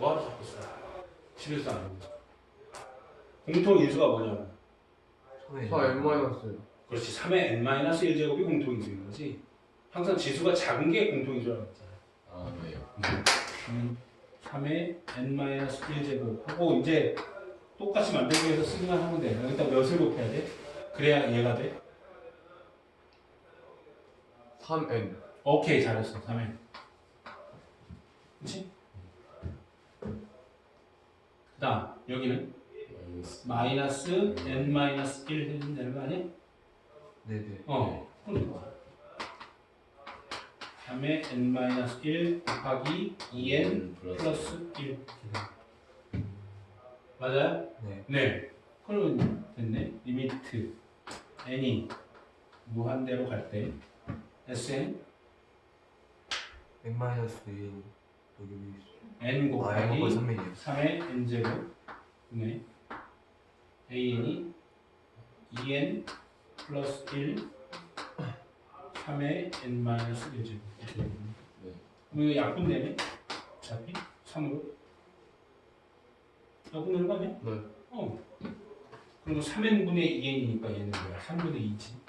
뭐하러 자꾸 써? 집에서 안 합니다. 공통 인수가 뭐냐면 4 n 마이너스 그렇지 3의 n-1 제곱이 공통 인수인 거지. 항상 지수가 작은 게 공통 인수라고 했잖아. 아 네. 그러면 3의 n-1 제곱 하고 이제 똑같이 만들기 위해서 쓰기만 하면 돼. 여기다 몇을 곱해야 돼? 그래야 얘가 돼. 3n 오케이 잘했어 3의 그렇지? 그 다음 여기는 마이너스 n 마이너스 1 해주면 되는 거 아니야? 네네. 어 그러니까 3의 n 마이너스 1 곱하기 2n 플러스 1 맞아요? 네. 네. 그러면 됐네. 리미트 n이 무한대로 갈 때 sn n? 마이너스 1 여기 위 n 아 곱하기 이거 3이에요 3의 n제곱 네 an이 2n 플러스 1 3의 n 마이너스 1제곱 이렇게 되겠네. 네. 그럼 이거 약분되네 어차피 3으로 약분되는 거 아니야? 네 어 그리고 3n분의 2n이니까 얘는 뭐야 3분의 2지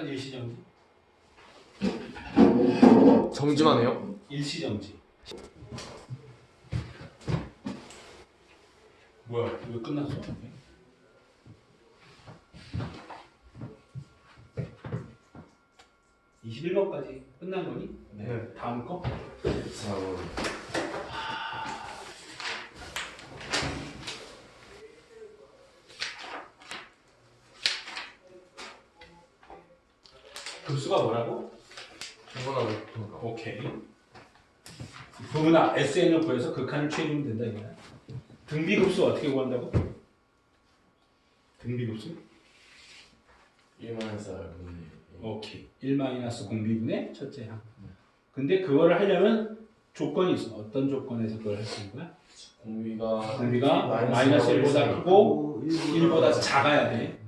잠깐 일시정지 정지만 해요? 일시 정지 뭐야 이거 끝났어? 21번까지 끝난 거니? 네 다음 거? 4번 급수가 뭐라고? 중간하고 그니까 오케이. 부분아 SN을 구해서 극한을 취해주면 된다 이거야. 등비급수 어떻게 구한다고? 등비급수? 1만 4분의 오케이. 1 마이너스 공비분의 첫째 항. 근데 그거를 하려면 조건이 있어. 어떤 조건에서 그걸 할 수 있는 거야? 공비가 공비가 마이너스 1보다 크고 1보다 작아야 돼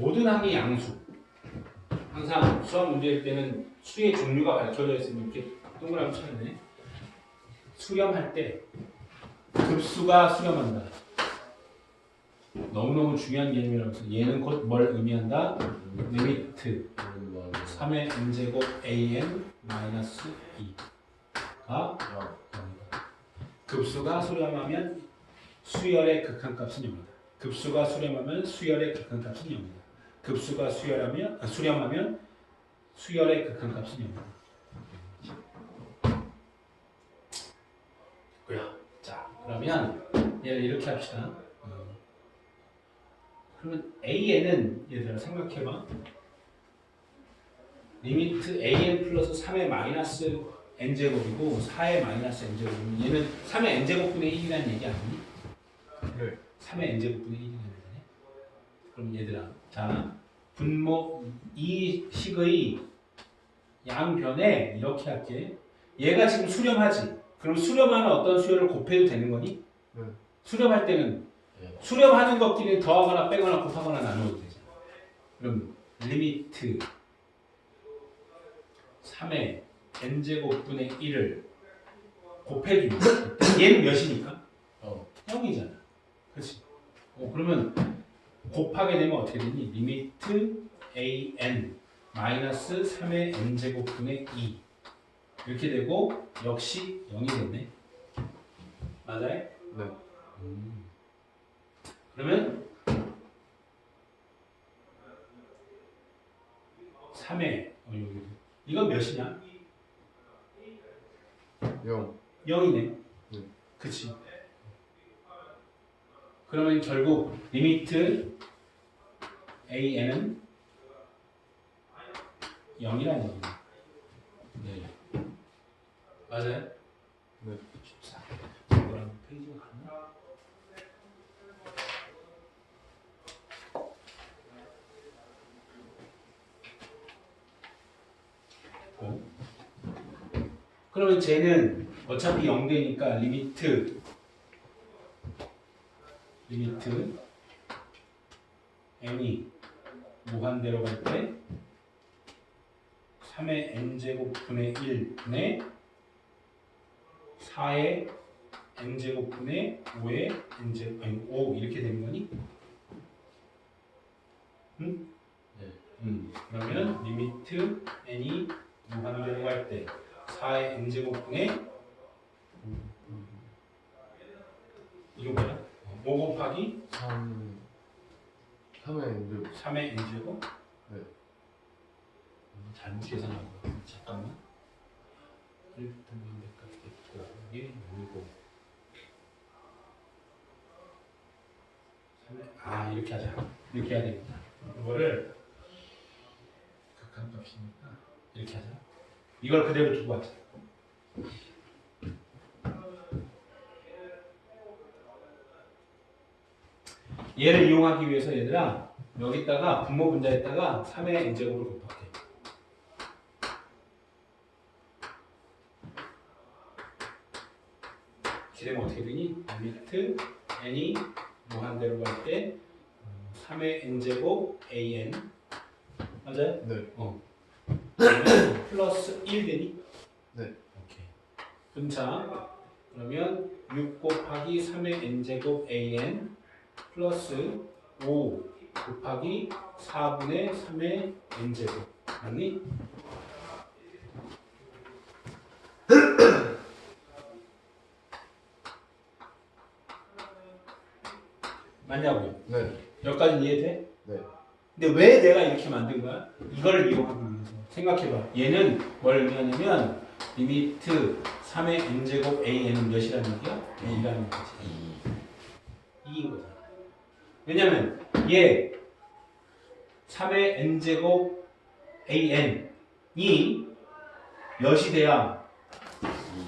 모든 항이 양수 항상 수학 문제일 때는 수의 종류가 밝혀져 있으면 이렇게 동그라미 쳐야 수렴할 때 급수가 수렴한다 너무너무 중요한 개념이라고 해서 얘는 곧 뭘 의미한다? 리미트 3의 n제곱 an 마이너스 2가 0이다. 급수가 수렴하면 수열의 극한값은 0이다. 급수가 수렴하면 수열의 극한값은 0이다. 급수가 수열하면 아, 수렴하면 수열의 극한값은 0이다. 고요. 자, 그러면 얘를 이렇게 합시다. 어. 그러면 an은 얘들아 생각해봐. 리미트 an 플러스 3의 마이너스 n제곱이고 4의 마이너스 n제곱이면 얘는 3의 n제곱분의 1이라는 얘기 아니니? 네 3의 n제곱분의 1이라는 얘기네. 그럼 얘들아, 자 분모 이 식의 양변에 이렇게 할게. 얘가 지금 수렴하지. 그럼 수렴하는 어떤 수열을 곱해도 되는 거니? 네. 수렴할 때는 네. 수렴하는 것끼리 더하거나 빼거나 곱하거나 나누어도 되잖아. 그럼 리미트 3의 n제곱분의 1을 곱해주면 얘는 몇이니까? 어. 0이잖아. 그렇지? 어, 그러면 곱하게 되면 어떻게 되니? 리미트 an 마이너스 3의 n제곱분의 2 이렇게 되고 역시 0이 됐네. 맞아요? 네. 음. 그러면 3의 어, 여기 이건 몇이냐? 0 0이네. 네. 그치. 그러면 결국 리미트 an은 0이라는 얘기네. 네. 맞아요? 네. 자, 이거랑 페이지가 같나? 어? 그러면 쟤는 어차피 0되니까 리미트 리미트 n이 무한대로 갈 때 3의 n제곱 분의 1 분의 4의 n제곱 분의 5의 n제곱 아니 5 이렇게 되는 거니? 응? 네. 음. 그러면 리미트 n이 무한대로 갈 때 4의 n제곱 분의 이거 뭐야? 5 곱하기 3 3의 이제 3의 n제곱? 네. 음, 잘못 계산한 거야. 잠깐만. 1부터 몇까지 됐고 이게 6이고 3의 아 이렇게 하자. 이렇게 해야 되겠다. 이거를 극한 값이니까 이렇게 하자. 이걸 그대로 두고 하자. 얘를 이용하기 위해서 얘들아 여기다가 분모 분자에다가 3의 n제곱을 곱할게. 기대면 어떻게 되니? 리미트 n이 무한대로 갈 때 3의 n제곱 an 맞아요? 네. 어. 플러스 1 되니? 네. 오케이. 분차 그러면 6 곱하기 3의 n제곱 an 플러스 5 곱하기 4분의 3의 n제곱 맞니? 맞냐고요? 네. 여기까지 이해돼? 네. 근데 왜 내가 이렇게 만든 거야? 이걸 이용하기 위해서 생각해봐. 얘는 뭘 의미하냐면 리미트 3의 n제곱 an은 몇이라는 얘기야? a라는 거지. 2인 거잖아. 왜냐면 얘 3의 n제곱 an이 몇이 돼야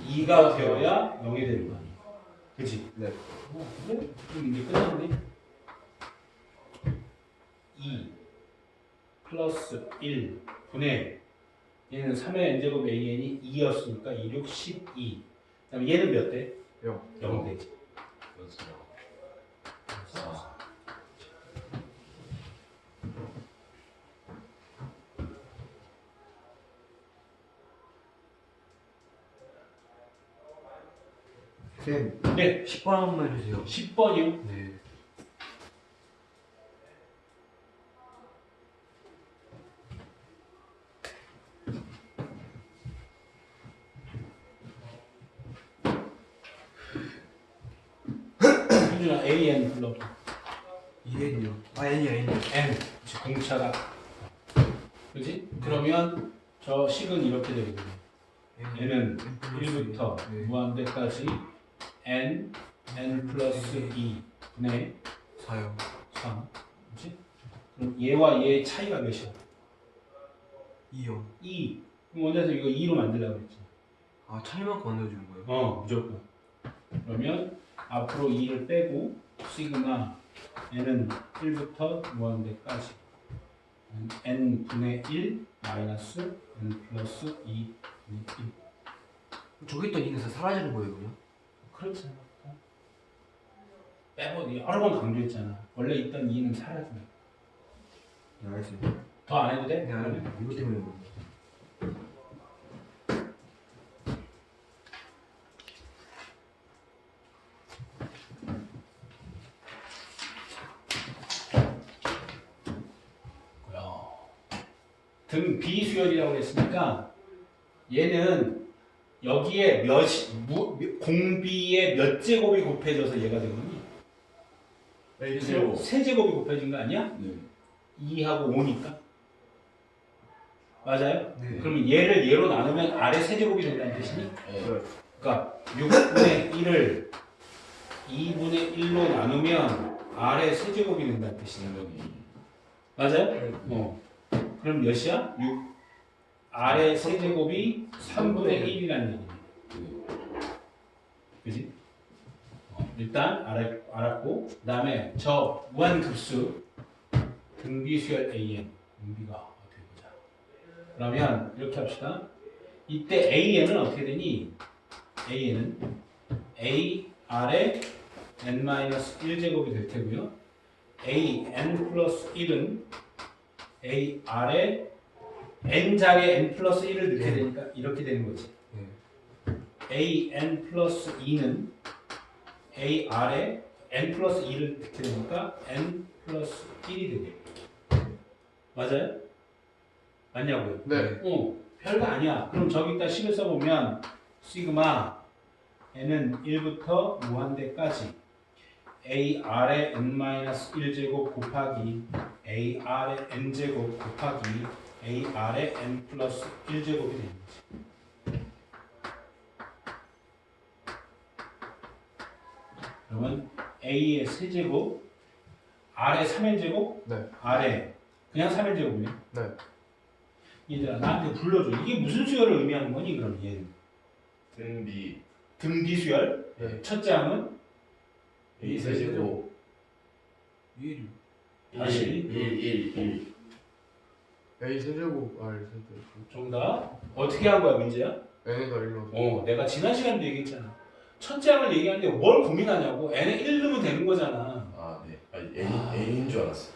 2가 되어야 0이 되는 거 아니야. 그치? 네. 어, 그래? 그럼 이제 끝났네. 2 플러스 1 분의 얘는 3의 n제곱 an이 2였으니까 2, 6, 12. 그다음 얘는 몇 대? 0. 0 되지. 4. 쌤, 네, 10번 한 번만 해주세요. 10번이요. 네. 현준아 an 불러. 2N이요. 아, N이요, N이요. n 즉 공차가 그지? 그러면 저 식은 이렇게 되거든요. n은 1부터 네. 무한대까지 n n 플러스 2 분의 4요. 3 그지? 그럼 얘와 얘의 차이가 몇이야? 2요. 2 그럼 원래서 이거 2로 만들려고 했지 아, 차이만큼 만들어주는 거예요? 어 무조건 그러면 앞으로 2를 빼고 시그마 n은 1부터 무한대까지 n 분의 1 마이너스 n 플러스 2 분의 1 저기 있던 2는 사라지는 거예요, 그냥? 그렇지? 빼고 여러 번 강조했잖아 원래 있던 2는 사라진다 네, 알겠습니다. 더안 해도 돼? 네, 알겠습니다. 이거 때문에 그런 고요. 등 비수열이라고 했으니까 얘는 여기에 몇 무, 공비의 몇 제곱이 곱해져서 얘가 되거니? A제곱. 세 제곱이 곱해진 거 아니야? 네. 2하고 5니까 맞아요? 네. 그러면 얘를 얘로 나누면 아래 세 제곱이 된다는 뜻이니? 네. 그러니까 6분의 1을 2분의 1로 나누면 아래 세 제곱이 된다는 뜻이네. 생명이 맞아요? 네. 어. 그럼 몇이야? 6. 아래 세제곱이 3분의 1이라는 얘기네. 그지? 어, 일단 알았, 알았 고, 그 다음에 저 무한급수 등비수열 AN. 등비가 어떻게 보자. 그러면 이렇게 합시다. 이때 AN은 어떻게 되니? AN은 A 아래 n-1제곱이 될 테고요. A n 플러스 1은 A 아래 n 자리에 n 플러스 1을 넣게 네. 되니까 이렇게 되는 거지. 네. A n 플러스 2는 A 아래 n 플러스 2를 넣게 되니까 n 플러스 1이 되네. 맞아요? 맞냐고요? 네. 어, 별거 아니야. 그럼 저기다 식을 써보면 시그마 n은 1부터 무한대까지 a r의 n-1제곱 곱하기 a r의 n제곱 곱하기 a r의 n 플러스 1제곱이 되는 거지. 그러면 a의 세제곱 r의 3n제곱 네. r의 그냥 3n제곱이네. 네. 얘들아 나한테 불러줘. 이게 무슨 수열을 의미하는 거니 그럼 얘는? 등비 등비 수열. 네. 첫째 항은 A 세제곱 1이 다시. 1 1 1 A 세제곱 R 세제곱 정답. 어떻게 한 거야 문제야? N에다 1 넣어서 어, 내가 지난 시간에도 얘기했잖아. 첫째 항을 얘기하는데 뭘 고민하냐고. n에 1 넣으면 되는 거잖아. 아, 네. 아니, A, A인 줄 알았어.